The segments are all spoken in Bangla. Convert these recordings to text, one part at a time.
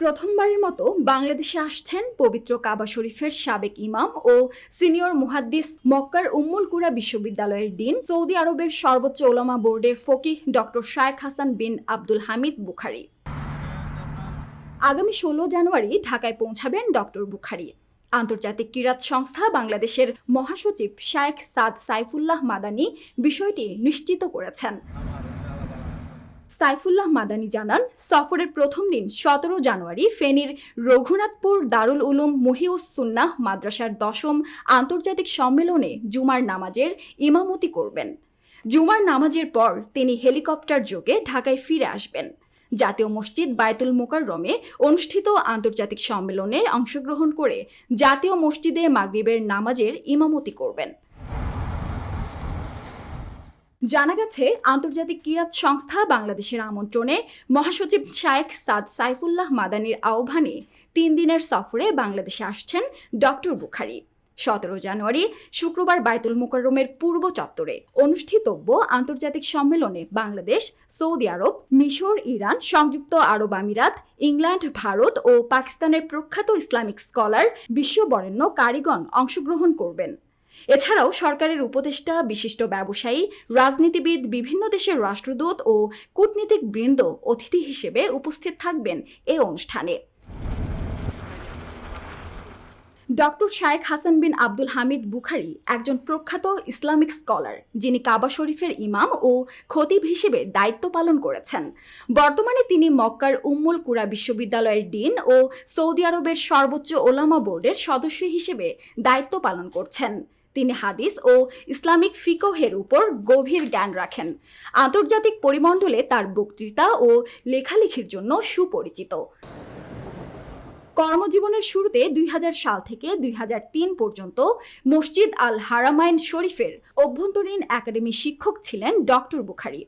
প্রথমবারের মতো বাংলাদেশে আসছেন পবিত্র কাবা শরীফের সাবেক ইমাম ও সিনিয়র মুহাদ্দিস মক্কার উম্মুল কুরা বিশ্ববিদ্যালয়ের ডিন, সৌদি আরবের সর্বোচ্চ ওলামা বোর্ডের ফকিহ ডক্টর শায়েখ হাসান বিন আব্দুল হামিদ বুখারি। আগামী ষোলো জানুয়ারি ঢাকায় পৌঁছাবেন ডক্টর বুখারি। আন্তর্জাতিক কিরাত সংস্থা বাংলাদেশের মহাসচিব শায়েখ সাদ সাইফুল্লাহ মাদানি বিষয়টি নিশ্চিত করেছেন। সাইফুল্লাহ মাদানি জানান, সফরের প্রথম দিন, সতেরো জানুয়ারি, ফেনীর রঘুনাথপুর দারুল উলুম মহিউস সুন্নাহ মাদ্রাসার দশম আন্তর্জাতিক সম্মেলনে জুমার নামাজের ইমামতি করবেন। জুমার নামাজের পর তিনি হেলিকপ্টার যোগে ঢাকায় ফিরে আসবেন। জাতীয় মসজিদ বায়তুল মোকাররমে অনুষ্ঠিত আন্তর্জাতিক সম্মেলনে অংশগ্রহণ করে জাতীয় মসজিদে মাগরিবের নামাজের ইমামতি করবেন। জানা গেছে, আন্তর্জাতিক কিরাত সংস্থা বাংলাদেশের আমন্ত্রণে মহাসচিব শায়েখ সাদ সাইফুল্লাহ মাদানির আহ্বানে তিন দিনের সফরে বাংলাদেশে আসছেন ডক্টর বুখারি। সতেরো জানুয়ারি, শুক্রবার বায়তুল মোকাররমের পূর্ব চত্বরে অনুষ্ঠিতব্য আন্তর্জাতিক সম্মেলনে বাংলাদেশ, সৌদি আরব, মিশর, ইরান, সংযুক্ত আরব আমিরাত, ইংল্যান্ড, ভারত ও পাকিস্তানের প্রখ্যাত ইসলামিক স্কলার বিশ্ববরেণ্য কারিগণ অংশগ্রহণ করবেন। এছাড়াও সরকারের উপদেষ্টা, বিশিষ্ট ব্যবসায়ী, রাজনীতিবিদ, বিভিন্ন দেশের রাষ্ট্রদূত ও কূটনীতিক বৃন্দ অতিথি হিসেবে উপস্থিত থাকবেন এ অনুষ্ঠানে। ডক্টর শায়েখ হাসান বিন আব্দুল হামিদ বুখারি একজন প্রখ্যাত ইসলামিক স্কলার, যিনি কাবা শরীফের ইমাম ও খতিব হিসেবে দায়িত্ব পালন করেছেন। বর্তমানে তিনি মক্কার উম্মুল কুরা বিশ্ববিদ্যালয়ের ডিন ও সৌদি আরবের সর্বোচ্চ ওলামা বোর্ডের সদস্য হিসেবে দায়িত্ব পালন করছেন। তিনি হাদিস ও ইসলামিক ফিকহের উপর গভীর জ্ঞান রাখেন। আন্তর্জাতিক পরিমণ্ডলে তার বক্তৃতা ও লেখালেখির জন্য সুপরিচিত। কর্মজীবনের শুরুতে দুই হাজার সাল থেকে দুই হাজার তিন পর্যন্ত মসজিদ আল হারামাইন শরীফের অভ্যন্তরীণ একাডেমি শিক্ষক ছিলেন ডক্টর বুখারি।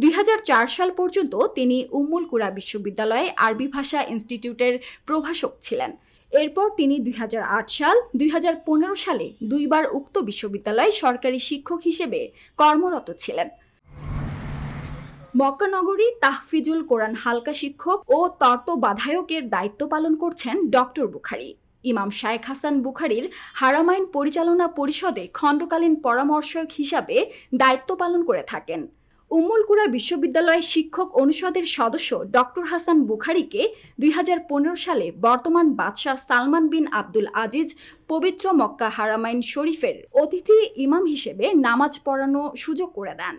দুই হাজার চার সাল পর্যন্ত তিনি উম্মুল কুরা বিশ্ববিদ্যালয়ে আরবি ভাষা ইনস্টিটিউটের প্রভাষক ছিলেন। এরপর তিনি দুই হাজার আট সাল, দুই হাজার পনেরো সালে দুইবার উক্ত বিশ্ববিদ্যালয়ে সরকারি শিক্ষক হিসেবে কর্মরত ছিলেন। মক্কানগরী তাহফিজুল কোরআন হালকা শিক্ষক ও তর্তবাধায়কের দায়িত্ব পালন করছেন ডক্টর বুখারি। ইমাম শায়েখ হাসান বুখারির হারামাইন পরিচালনা পরিষদে খণ্ডকালীন পরামর্শক হিসাবে দায়িত্ব পালন করে থাকেন। উম্মুলকুরা বিশ্ববিদ্যালয়ের শিক্ষক অনুষদের সদস্য ডক্টর হাসান বুখারিকে দুই হাজার পনেরো সালে বর্তমান বাদশাহ সালমান বিন আব্দুল আজিজ পবিত্র মক্কা হারামাইন শরীফের অতিথি ইমাম হিসেবে নামাজ পড়ানো সুযোগ করে দেন।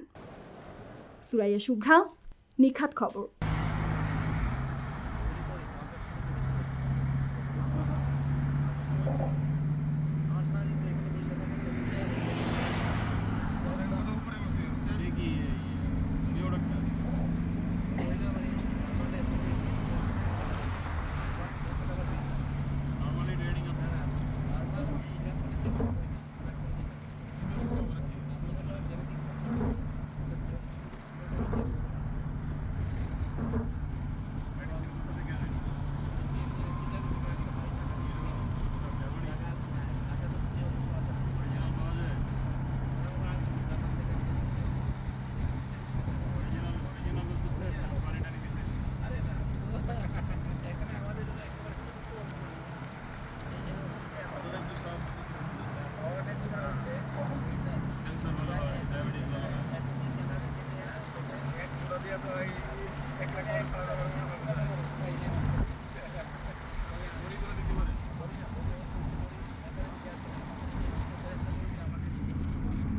সুরাইয়া শুভ্রা, নিখাত খবর। দিয়ে তো এই এক লাখ টাকা